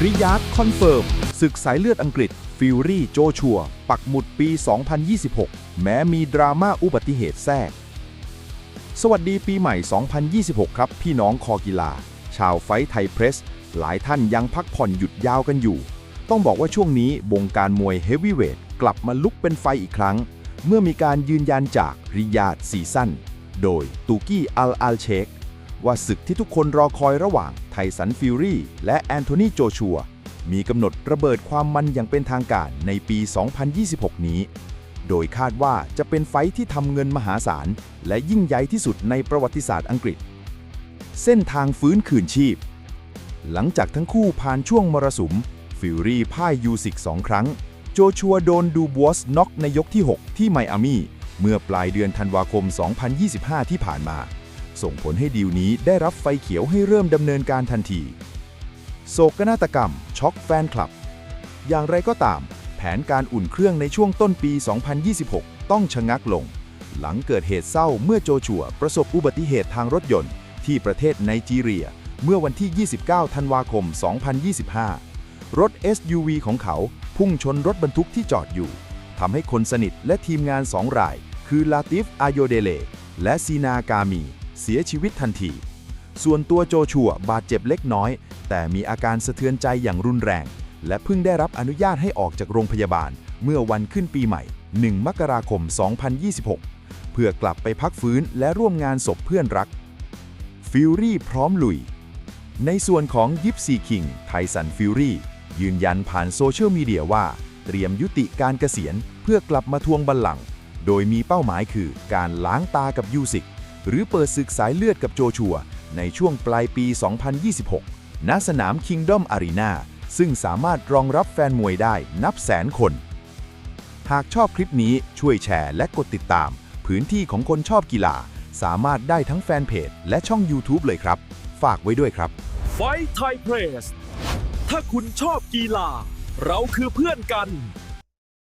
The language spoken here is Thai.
ริยาดคอนเฟิร์มศึกสายเลือดอังกฤษ ฟิวรี่โจชัว ปักหมุดปี 2026 แม้มีดราม่าอุบัติเหตุแทรก สวัสดีปีใหม่ 2026 ครับ พี่น้องคอกีฬา ชาวไฟไทยเพรส หลายท่านยังพักผ่อนหยุดยาวกันอยู่ ต้องบอกว่าช่วงนี้วงการมวยเฮฟวีเวทกลับมาลุกเป็นไฟอีกครั้ง เมื่อมีการยืนยันจากริยาดซีซั่นโดยตูกี้อัลอัลเชค ว่าศึกที่ทุกคนรอคอยระหว่างไทสันฟิวรี่และแอนโทนีโจชัว มีกำหนดระเบิดความมันอย่างเป็นทางการในปี 2026 นี้ โดยคาดว่าจะเป็นไฟที่ทำเงินมหาศาล และยิ่งใหญ่ที่สุดในประวัติศาสตร์อังกฤษ เส้นทางฟื้นคืนชีพ หลังจากทั้งคู่ผ่านช่วงมรสุม ฟิวรี่พ่ายยูสิกสองครั้ง โจชัวโดนดูบวสน็อกในยกที่ 6 ที่ไมอามี่เมื่อปลายเดือนธันวาคม 2025 ที่ผ่านมา ส่งผลให้ดีลนี้ได้รับไฟเขียวให้เริ่มดำเนินการทันที โศกนาฏกรรม ช็อกแฟนคลับ อย่างไรก็ตาม แผนการอุ่นเครื่องในช่วงต้นปี 2026 ต้องชะงักลง หลังเกิดเหตุเศร้าเมื่อโจชัว ประสบอุบัติเหตุทางรถยนต์ ที่ประเทศไนจีเรีย เมื่อวันที่ 29 ธันวาคม 2025 รถ SUV ของเขาพุ่งชนรถบรรทุกที่จอดอยู่ทำให้คนสนิทและทีมงานสองราย คือลาติฟ อายโยเดเล และซีนากามี เสียชีวิตทันที ส่วนตัวโจชัวบาดเจ็บเล็กน้อย แต่มีอาการสะเทือนใจอย่างรุนแรง และเพิ่งได้รับอนุญาตให้ออกจากโรงพยาบาล เมื่อวันขึ้นปีใหม่ 1 มกราคม 2026 เพื่อกลับไปพักฟื้นและร่วมงานศพเพื่อนรัก ฟิวรี่พร้อมลุย ในส่วนของยิปซีคิงไทสันฟิวรี่ยืนยันผ่านโซเชียลมีเดียว่า เตรียมยุติการเกษียณเพื่อกลับมาทวงบัลลังก์โดยมีเป้าหมายคือการล้างตากับยูสิก หรือเปิดศึกสายเลือดกับโจชัว ในช่วงปลายปี 2026 ณ สนาม Kingdom Arena ซึ่งสามารถรองรับแฟนมวยได้นับแสนคน หากชอบคลิปนี้ช่วยแชร์และกดติดตาม พื้นที่ของคนชอบกีฬา สามารถได้ทั้งแฟนเพจและช่อง YouTube เลยครับ ฝากไว้ด้วยครับ ไฟไทยเพรส ถ้าคุณชอบกีฬา เราคือเพื่อนกัน